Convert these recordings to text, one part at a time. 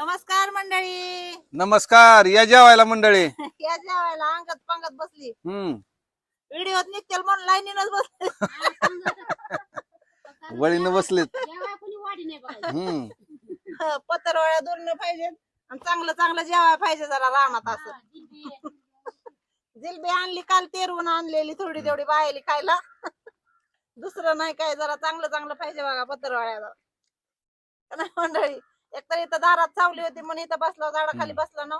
नमस्कार मंडळी. नमस्कार या जेवायला मंडळी. या जेवायला अंगत पंगत बसली. हम्म. व्हिडिओत निघतील म्हणून लाईनीनच बसली. वळीनं बसलेत. जेव्हा कोणी वाढी नाही बघायची. हम्म. पत्रवळ्या दुरण पाहिजेत आणि चांगलं चांगलं जेवाय पाहिजे जरा रानात असं. हा, जिलबी. जिलबी आणली काल तेरवून आणलेली थोडी तेवढी बायली खायला. दुसरं नाही काय जरा चांगलं चांगलं पाहिजे बघा पत्रवाळ्याला. मंडळी एकतर इथं दारात चावली होती म्हणून इथं बसला झाडाखाली बसला ना.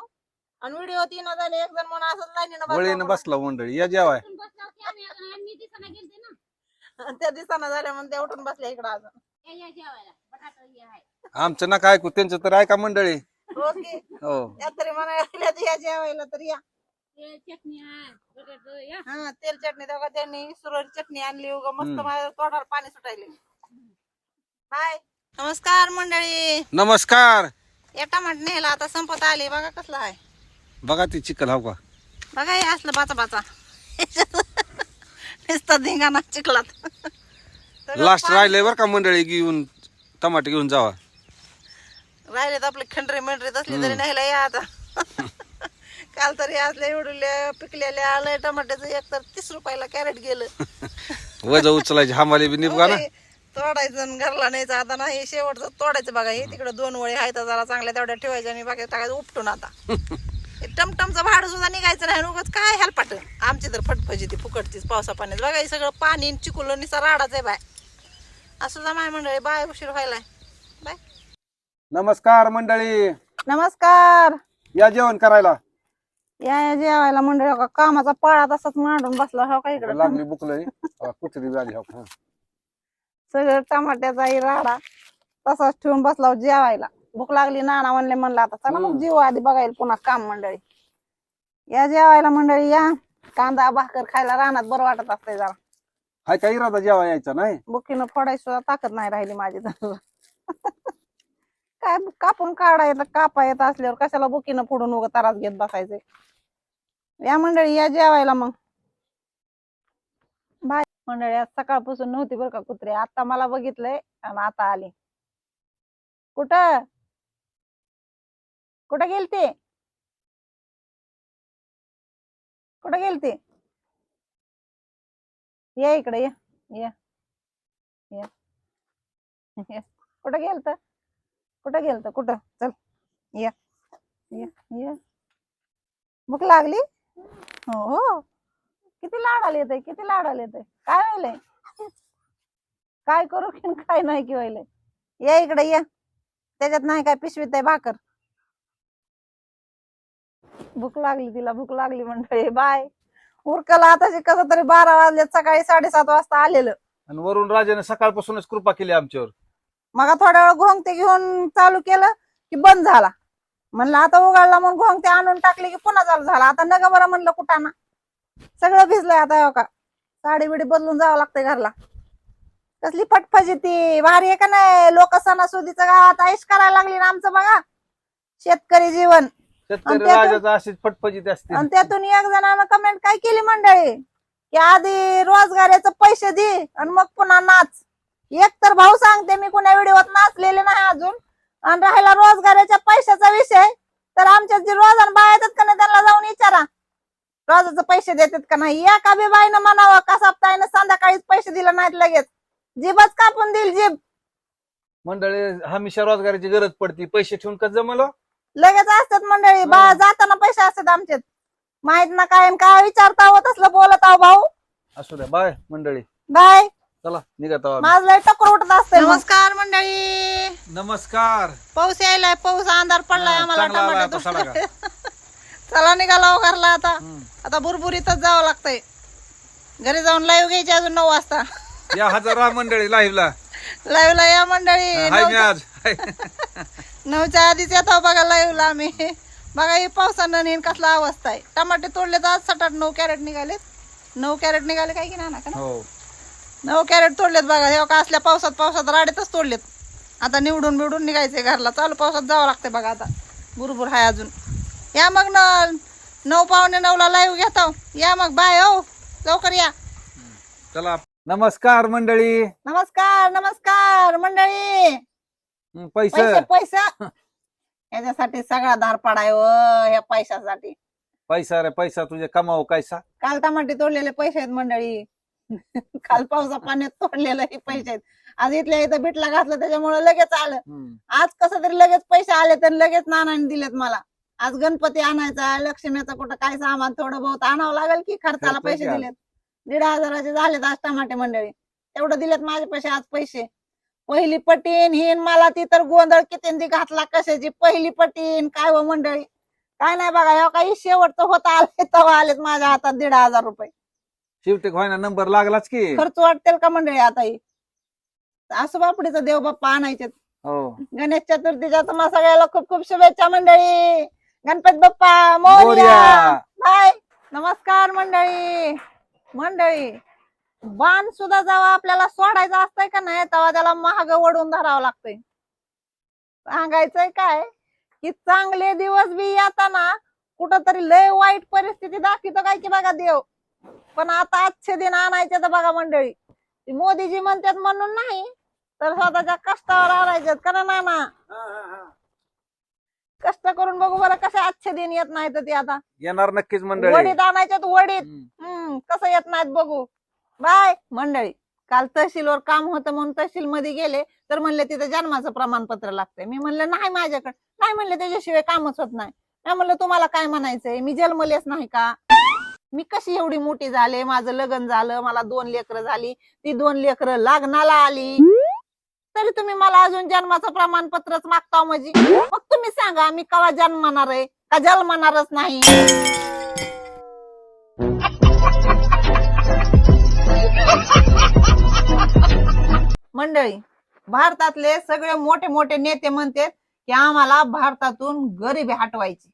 आणि व्हिडिओ तीन झाले एक जण म्हणून असंच लाईनीनं वळीनं बसला मंडळी या जेवाय. उठून आम्ही गेलते ना. त्या दिसाना झाल्या म्हणून त्या उठून बसल्या इकडं अजून. या या जेवायला. बटाटा हे आहे. आमचं नका ऐकू त्यांचं तर ऐका मंडळी. ओके हो. त्या तरी म्हणायला लागल्या या जेवायला तर या. चटणी आहे बटाटा या. हा तेल चटणी तेव्हा त्यांनी सुरवाती चटणी आणली. उगा मस्त हम्म. माझ्या तोंडावर पाणी सुटायले हाय. नमस्कार मंडळी. नमस्कार. या टमाट नेला आता संपत आली. बघा कसला आहे. बघा ती चिकल हाव का? बघा हे असलं बाचा बाचा. नुसता धिंगाणा चिखलात. सगळं लास्ट पाणी- राहिले बर का मंडळी घेऊन टमाटे घेऊन जावा? राहिलेत आपले खंडरे मंडरीत असली तरी न्यायला या आता. काल तरी असले एवढले पिकलेले आलंय टमाट्याचं एक तर तीस रुपयाला कॅरेट गेलं. वज उचलायची हमाली बी निभगा ना. तोडायचं घरला न्यायचं. आता नाही शेवटचं तोडायचं बघा हे तिकडे दोन वळी आहेत जरा चांगल्या तेवढ्या ठेवायच्या आणि बाकी टाकायचं उपटून आता. हे टमटमचं भाडं सुद्धा निघायचं नाही उगाच काय हेलपाट. आमची तर फटफजी ती फुकटतीच पावसा पाण्यात. बघा हे सगळं पाणी चिकुल निसा राडाच आहे बाय. असं जा माय मंडळी बाय उशीर व्हायलाय बाय. नमस्कार मंडळी. नमस्कार. या जेवण करायला. या या जेवायला मंडळी हो का? कामाचा पाळा तसाच मांडून बसला हो का इकडे? लागली बुकलय. कुत्री आली हो का? सगळं टमाट्याचा ही राडा तसाच ठेवून बसला जेवायला. भूक लागली नाना म्हणले म्हणलं आता चला मग. जीव आधी बघायला पुन्हा काम मंडळी. या जेवायला मंडळी या. कांदा भाकर खायला रानात बरं वाटत असतंय जरा. हाय का इरादा जेवा यायचा नाही? बुकीनं फोडायची सुद्धा ताकद नाही राहिली माझी तर काय कापून काढा येतं कापा येत असल्यावर कशाला बुकीनं फोडून उगा तरास घेत बसायचे या मंडळी या जेवायला मग. मंडळी आज सकाळपासून नव्हती बरं का कुत्रे. आता मला बघितलंय आणि आता आली. कुठं? कुठं गेलते? कुठं गेलते? या इकडे या. या. या. कुठं गेलत? कुठं गेलत? कुठं? चल. या. या. या. भूक लागली? हो. हो किती आली येते किती लाड आले येते काय व्हायलंय? काय करू की काय नाही की व्हायलंय? या इकडे या. त्याच्यात नाही काय पिशवीत आहे भाकर. भूक लागली तिला भूक लागली मंडळी. बाय. उरकला आता कसं तरी बारा वाजले सकाळी साडेसात वाजता आलेलं. आणि वरून राजाने सकाळपासूनच कृपा केली आमच्यावर. मग थोड्या वेळ घोंगते घेऊन चालू केलं की बंद झाला. म्हणलं आता उघडला म्हणून घोंगते आणून टाकले की पुन्हा चालू झाला. आता नका बरं म्हणलं कुठाना सगळं भिजलंय आता हो का? साडी बिडी बदलून जावं लागतंय घरला. कसली फटफजी ती. भारी आहे का नाही? लोक सणासुदीचं गावात आयुष करायला लागली ना आमचं बघा. शेतकरी जीवन. शेतकरी आणि त्यातून- राजाचा अशीच फटफजीत असते आणि त्यातून एक जणांना कमेंट काय केली मंडळी? की आधी रोजगाराचे पैसे दे आणि मग पुन्हा नाच. एक तर भाऊ सांगते मी कुणा व्हिडिओत नाचलेले नाही अजून. आणि राहिला रोजगाराच्या पैशाचा विषय. तर आमच्या जे रोजान बाया येतात का नाही त्यांना जाऊन विचारा. रोजाचे पैसे देतात का नाही? या का बी बाईनं म्हणावं का सप्ताहानं संध्याकाळीच पैसे दिले नाहीत लगेच? जीबच कापून देईल जीब मंडळी हमेशा रोजगाराची गरज पडती. पैसे ठेवून कसं जमलं? लगेच असतात मंडळी. बा हं. जाताना पैसे असतात आमचे माहीत ना काय आणि काय विचारता होत असलं बोलत आहो भाऊ. असू द्या. बाय मंडळी. बाय. चला निघत आहोत आम्ही. माझं लय टकर उठत असते नमस्कार मंडळी. नमस्कार. पाऊस यायलाय पाऊस अंधार पडलाय हा, आम्हाला चांगला आलाय आता टमाटर सडाका. चला निघाला घरला आता. आता बुरबुरीतच जावं लागतंय. घरी जाऊन लाईव्ह घ्यायची अजून नऊ वाजता. या हजार मंडळी लाईव्हला लाईव्ह ला या मंडळी. हाय मी नऊच्या- आज. हाय. नऊच्या आधीच येतो बघा लाईव्ह ला आम्ही. बघा हे पावसानं नेन कसला अवस्था आहे. टमाटे तोडले तर आज आठ नऊ कॅरेट निघालेत. नऊ कॅरेट निघाले काय की ना का ना? हो. नऊ कॅरेट तोडलेत बघा. हे का असल्या पावसात पावसात राडेतच तोडलेत. आता निवडून बिवडून निघायचे घरला. चालू पावसात जावं लागतंय बघा आता. बुरबुर हाय अजून. या मग न नऊ पावणे नऊला लाईव्ह घेतो. या मग बाय हो. लवकर या. चला. नमस्कार मंडळी. नमस्कार नमस्कार मंडळी. हं, पैसे. पैसे पैसा. याच्यासाठी सगळा धार पडाय ह्या पैशासाठी. पैसा रे पैसा तुझे कमाव कैसा? काल टमाटे तोडलेले पैसे आहेत मंडळी. काल पावसा पाण्यात तोडलेले हे पैसे आहेत. आज इथल्या इथं बिटला घातलं त्याच्यामुळे लगेच आलं. आज कसं तरी लगेच पैसे आले तर लगेच नानाने दिलेत मला. आज गणपती आणायचा लक्ष्मीचा कुठं काय सामान थोडं बहुत आणावं लागेल की खर्चाला खर्च पैसे. दिलेत? दीड हजाराचे झालेत आज टमाटे मंडळी. तेवढं दिलेत माझे पैसे आज पैसे. पहिली पटीन हिन मला ती तर गोंधळ किती घातला कशाची? पहिली पटीन काय व मंडळी? काय नाही बघा ह्या काही शेवटचं होत आले तेव्हा आलेत माझ्या हातात दीड हजार रुपये. शेवटी व्हायना नंबर लागलाच की. खर्च वाटतील का मंडळी आता ही? असं बापडीचं देव बाप्पा आणायचे हो. गणेश चतुर्थीच्या तुम्हाला सगळ्याला खूप खूप शुभेच्छा मंडळी. गणपती बाप्पा मोरया. बाय. नमस्कार मंडळी. मंडळी बाण सुद्धा जेव्हा आपल्याला सोडायचं असतंय का नाही? तेव्हा त्याला महाग वडून धरावं लागतंय. सांगायचंय काय? की चांगले दिवस बी येताना कुठंतरी लय वाईट परिस्थिती दाखवतो काय की बघा देव. पण आता आजचे दिन आणायचे तर बघा मंडळी. मोदीजी म्हणतात म्हणून नाही तर स्वतःच्या कष्टावर आणायचे का ना ना कष्ट करून बघू बरं कसे आजचे दिन येत नाहीत ते आता. येणार नक्कीच मंडळी. वडीत आणायच्यात वडीत. हम्म. कसं येत नाहीत बघू. बाय मंडळी. काल तहसीलवर काम होतं म्हणून तहसील मध्ये गेले तर म्हणले तिथं जन्माचं प्रमाणपत्र लागतंय. मी म्हणलं नाही माझ्याकडे. नाही म्हणले त्याच्याशिवाय कामच होत नाही. नाही म्हणलं तुम्हाला काय म्हणायचंय? मी जन्मलेच नाही का? मी कशी एवढी मोठी झाले? माझं लग्न झालं मला दोन लेकरं झाली. ती दोन लेकरं लग्नाला आली. तरी तुम्ही मला अजून जन्माचं प्रमाणपत्रच मागता म्हणजे. मग तुम्ही सांगा मी कवा जन्मणार आहे? का जन्मणारच नाही? मंडळी भारतातले सगळे मोठे मोठे नेते म्हणतात की आम्हाला भारतातून गरिबी हटवायची.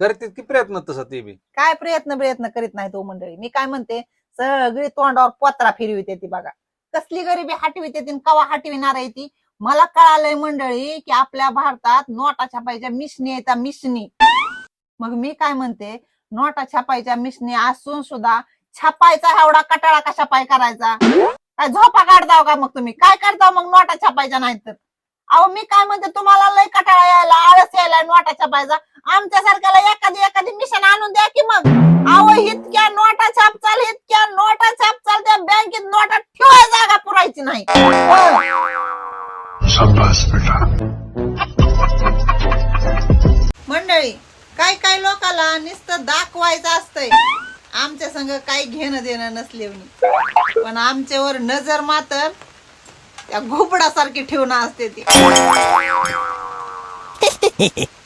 करते की प्रयत्न तसं ते बी? काय प्रयत्न प्रयत्न करीत नाही तो मंडळी. मी काय म्हणते सगळी तोंडावर पत्रा फिरविते ती बघा. कसली गरिबी हटविते ती कवा हटविणार आहे ती? मला कळालंय मंडळी की आपल्या भारतात नोटा छापायच्या मिशनी येतात मिशनी. मग मी काय म्हणते? नोटा छापायच्या मिशनी असून सुद्धा छापायचा एवढा कटाळा कशा पाय करायचा? काय झोपा काढताव का मग तुम्ही? काय करताव मग नोटा छापायच्या नाहीत तर अहो मी काय म्हणते तुम्हाला लय कटाळा यायला आळस यायला नोटा छापायचा आमच्या सारख्याला एखादी एखादी मिशन आणून द्या की मग. अहो इतक्या नोटा छाप चाल इतक्या नोटा छाप चाल त्या बँकेत नोटा ठेवाय जागा पुरायची नाही. मंडळी काय काय लोकाला नुसतं दाखवायचं असतंय. आमच्या संग काही घेणं देणं नसले पण आमच्यावर नजर मात्र त्या घोपडासारखी ठेवणं असते ती.